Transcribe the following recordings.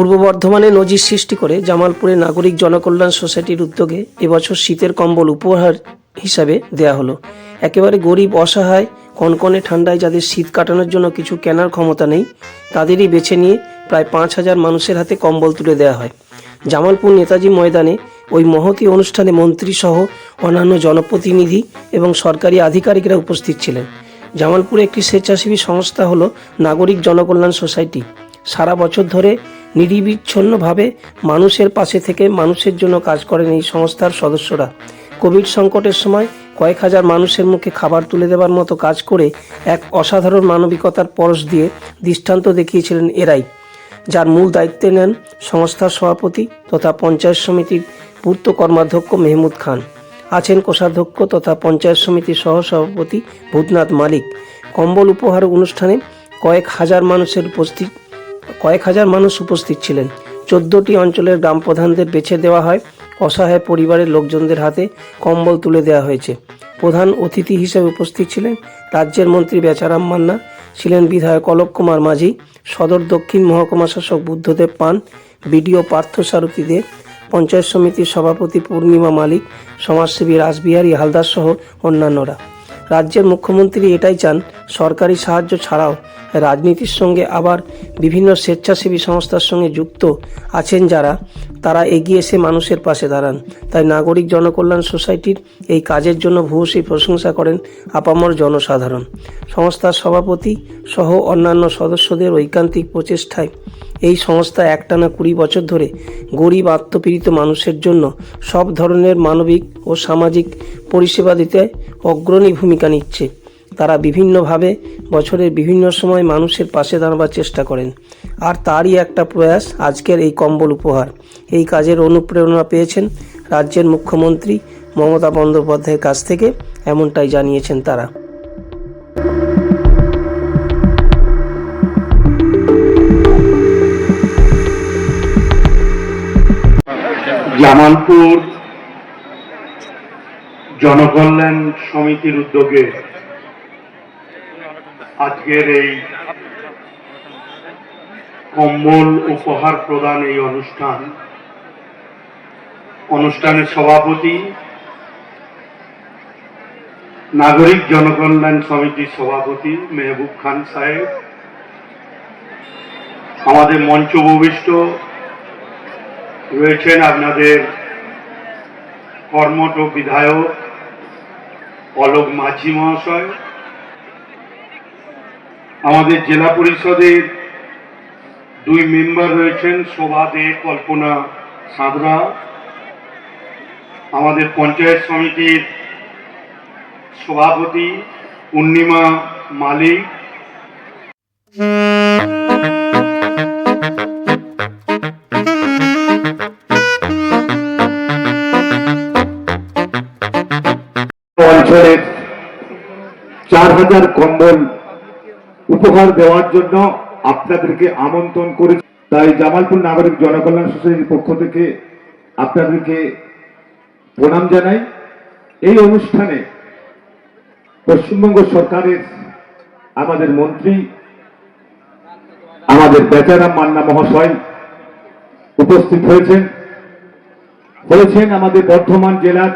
পূর্ব বর্ধমানে নজির সৃষ্টি করে জামালপুরে নাগরিক জনকল্যাণ সোসাইটির উদ্যোগে এবছর শীতের কম্বল উপহার হিসাবে দেয়া হলো। একেবারে গরিব, অসহায়, কনকনে ঠান্ডায় যাদের শীত কাটানোর জন্য কিছু কেনার ক্ষমতা নেই, তাদেরই বেছে নিয়ে প্রায় পাঁচ হাজার মানুষের হাতে কম্বল তুলে দেওয়া হয়। জামালপুর নেতাজি ময়দানে ওই মহতি অনুষ্ঠানে মন্ত্রী সহ অন্যান্য জনপ্রতিনিধি এবং সরকারি আধিকারিকরা উপস্থিত ছিলেন। জামালপুরে একটি স্বেচ্ছাসেবী সংস্থা হলো নাগরিক জনকল্যাণ সোসাইটি। সারা বছর ধরে নিরিবিচ্ছন্নভাবে মানুষের পাশে থেকে মানুষের জন্য কাজ করেন এই সংস্থার সদস্যরা। কোভিড সংকটের সময় কয়েক হাজার মানুষের মুখে খাবার তুলে দেওয়ার মতো কাজ করে এক অসাধারণ মানবিকতার পরশ দিয়ে দৃষ্টান্ত দেখিয়েছিলেন এরাই। যার মূল দায়িত্বে নেন সংস্থার সভাপতি তথা পঞ্চায়েত সমিতির পূর্ত কর্মাধ্যক্ষ মেহমুদ খান। আছেন কোষাধ্যক্ষ তথা পঞ্চায়েত সমিতির সহসভাপতি ভূতনাথ মালিক। কম্বল উপহার অনুষ্ঠানে কয়েক হাজার মানুষের উপস্থিত কয়েক হাজার মানুষ উপস্থিত ছিলেন। চোদ্দটি অঞ্চলের গ্রাম প্রধানদের বেছে দেওয়া হয়। অসহায় পরিবারের লোকজনদের হাতে কম্বল তুলে দেওয়া হয়েছে। প্রধান অতিথি হিসেবে উপস্থিত ছিলেন রাজ্যের মন্ত্রী বেচারাম মান্না, ছিলেন বিধায়ক অলোক কুমার মাঝি, সদর দক্ষিণ মহকুমা শাসক বুদ্ধদেব পান, বিডিও পার্থ সারথী দে, পঞ্চায়েত সমিতির সভাপতি পূর্ণিমা মালিক, সমাজসেবী রাসবিহারী হালদার সহ অন্যান্যরা। রাজ্যের মুখ্যমন্ত্রী এটাই চান, সরকারি সাহায্য ছাড়াও রাজনীতির সঙ্গে আবার বিভিন্ন স্বেচ্ছাসেবী সংস্থার সঙ্গে যুক্ত আছেন যারা, তারা এগিয়ে এসে মানুষের পাশে দাঁড়ান। তাই নাগরিক জনকল্যাণ সোসাইটির এই কাজের জন্য ভূয়সী প্রশংসা করেন আপামর জনসাধারণ। সংস্থার সভাপতি সহ অন্যান্য সদস্যদের ঐকান্তিক প্রচেষ্টায় এই সংস্থা একটানা কুড়ি বছর ধরে গরিব আত্মপীড়িত মানুষের জন্য সব ধরনের মানবিক ও সামাজিক পরিষেবা দিতে অগ্রণী ভূমিকা নিচ্ছে। তারা বিভিন্নভাবে বছরের বিভিন্ন সময় মানুষের পাশে দাঁড়াবার চেষ্টা করেন। আর তারই একটা প্রয়াস আজকের এই কম্বল উপহার। এই কাজের অনুপ্রেরণা পেয়েছেন রাজ্যের মুখ্যমন্ত্রী মমতা বন্দ্যোপাধ্যায়ের কাছ থেকে, এমনটাই জানিয়েছেন তারা। জামালপুর জনকল্যাণ সমিতির উদ্যোগে আজকের এই কম্বল উপহার প্রদান এই অনুষ্ঠান। অনুষ্ঠানের সভাপতি নাগরিক জনকল্যাণ সমিতির সভাপতি মেহবুব খান সাহেব, আমাদের মঞ্চ উপবিষ্ট রয়েছেন আপনাদের কর্মঠ বিধায়ক অলোক মাঝি মহাশয় আমাদের জেলা পরিষদের দুই মেম্বার রয়েছেন শোভা দে, কল্পনা সাঁতরা। আমাদের পঞ্চায়েত সমিতির সভাপতি পূর্ণিমা মালিক। অঞ্চলের চার হাজার কম্বল উপহার দেওয়ার জন্য আপনাদেরকে আমন্ত্রণ করে তাই জামালপুর নাগরিক জনকল্যাণ সোসাইটির পক্ষ থেকে আপনাদেরকে প্রণাম জানাই। এই অনুষ্ঠানে পশ্চিমবঙ্গ সরকারের আমাদের মন্ত্রী, আমাদের বেচারাম মান্না মহাশয় উপস্থিত হয়েছেন। হয়েছেন আমাদের বর্ধমান জেলার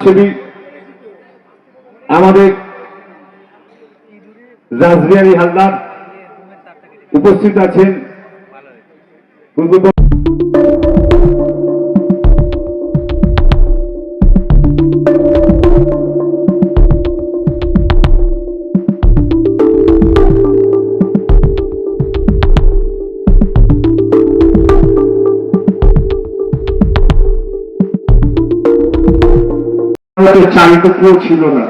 ছবি আমাদের রাসবিহারী হালদার উপস্থিত আছেন। পূর্ব আমাদের চাল টুকরো ছিল না।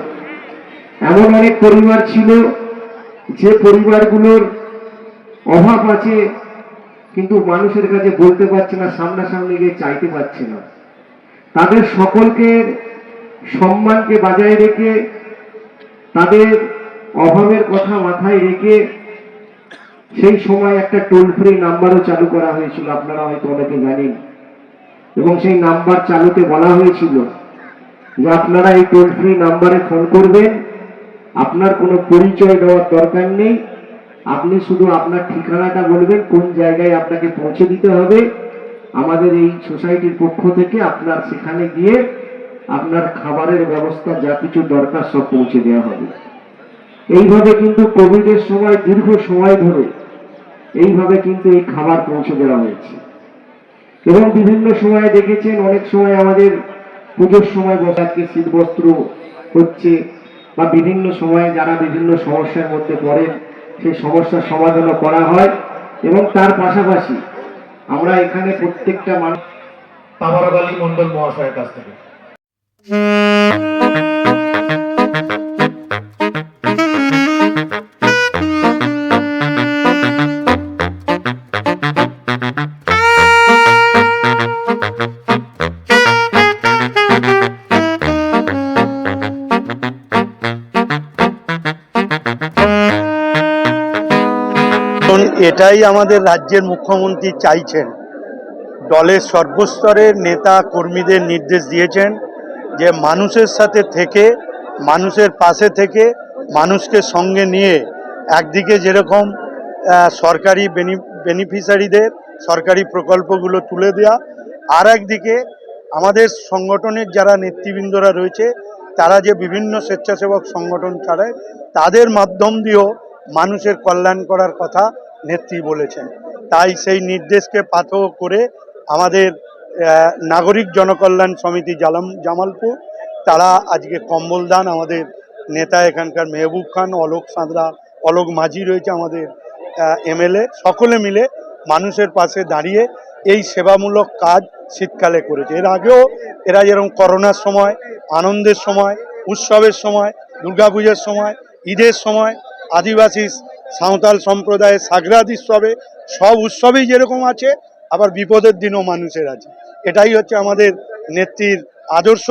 এমন অনেক পরিবার ছিল যে পরিবারগুলোর অভাব আছে, কিন্তু মানুষের কাছে বলতে পারছে না, সামনাসামনি গিয়ে চাইতে পারছে না। তাদের সকলকে সম্মানকে বজায় রেখে, তাদের অভাবের কথা মাথায় রেখে সেই সময় একটা টোল ফ্রি নাম্বারও চালু করা হয়েছিল, আপনারা হয়তো অনেকে জানেন। এবং সেই নাম্বার চালুতে বলা হয়েছিল যে আপনারা এই টোল ফ্রি নাম্বারে ফোন করবেন আপনার কোনো পরিচয় দেওয়ার দরকার নেই। আপনি শুধু আপনার ঠিকানাটা বলবেন, কোন জায়গায় আপনাকে পৌঁছে দিতে হবে। আমাদের এই সোসাইটির পক্ষ থেকে আপনার সেখানে গিয়ে আপনার খাবারের ব্যবস্থা, যা কিছু দরকার সব পৌঁছে দেওয়া হবে। এইভাবে কিন্তু কোভিডের সময়, দীর্ঘ সময় ধরে এইভাবে কিন্তু এই খাবার পৌঁছে দেওয়া হয়েছে। এবং বিভিন্ন সময়ে দেখেছেন, অনেক সময় আমাদের পুজোর সময় বসাকে শীত বস্ত্র হচ্ছে। বা বিভিন্ন সময়ে যারা বিভিন্ন সমস্যার মধ্যে পড়েন সেই সমস্যার সমাধানও করা হয় এবং তার পাশাপাশি আমরা এখানে প্রত্যেকটা মানুষ তাবারক আলী মন্ডল মহাশয়ের কাছ থেকে। এটাই আমাদের রাজ্যের মুখ্যমন্ত্রী চাইছেন। দলের সর্বস্তরের নেতা কর্মীদের নির্দেশ দিয়েছেন যে মানুষের সাথে থেকে, মানুষের পাশে থেকে, মানুষকে সঙ্গে নিয়ে একদিকে যেরকম সরকারি বেনিফিশিয়ারিদের সরকারি প্রকল্পগুলো তুলে দেওয়া আর একদিকে আমাদের সংগঠনের যারা নেতৃবৃন্দরা রয়েছে, তারা যে বিভিন্ন স্বেচ্ছাসেবক সংগঠন চালায়, তাদের মাধ্যম দিয়েও মানুষের কল্যাণ করার কথা নেত্রী বলেছেন। তাই সেই নির্দেশকে পাথর করে আমাদের নাগরিক জনকল্যাণ সমিতি জালাম, জামালপুর, তারা আজকে কম্বল দান আমাদের নেতা এখানকার মেহবুব খান, অলোক সাঁতরা, অলোক মাঝি রয়েছে আমাদের এমএলএ, সকলে মিলে মানুষের পাশে দাঁড়িয়ে এই সেবামূলক কাজ শীতকালে করেছে। এর আগেও এরা যেরকম করোনার সময়, আনন্দের সময়, উৎসবের সময়, দুর্গাপুজোর সময়, ঈদের সময়, আদিবাসী সাঁওতাল সম্প্রদায়ের সাগরাদ উৎসবে, সব উৎসবেই যেরকম আছে, আবার বিপদের দিনও মানুষের আছে। এটাই হচ্ছে আমাদের নেত্রীর আদর্শ।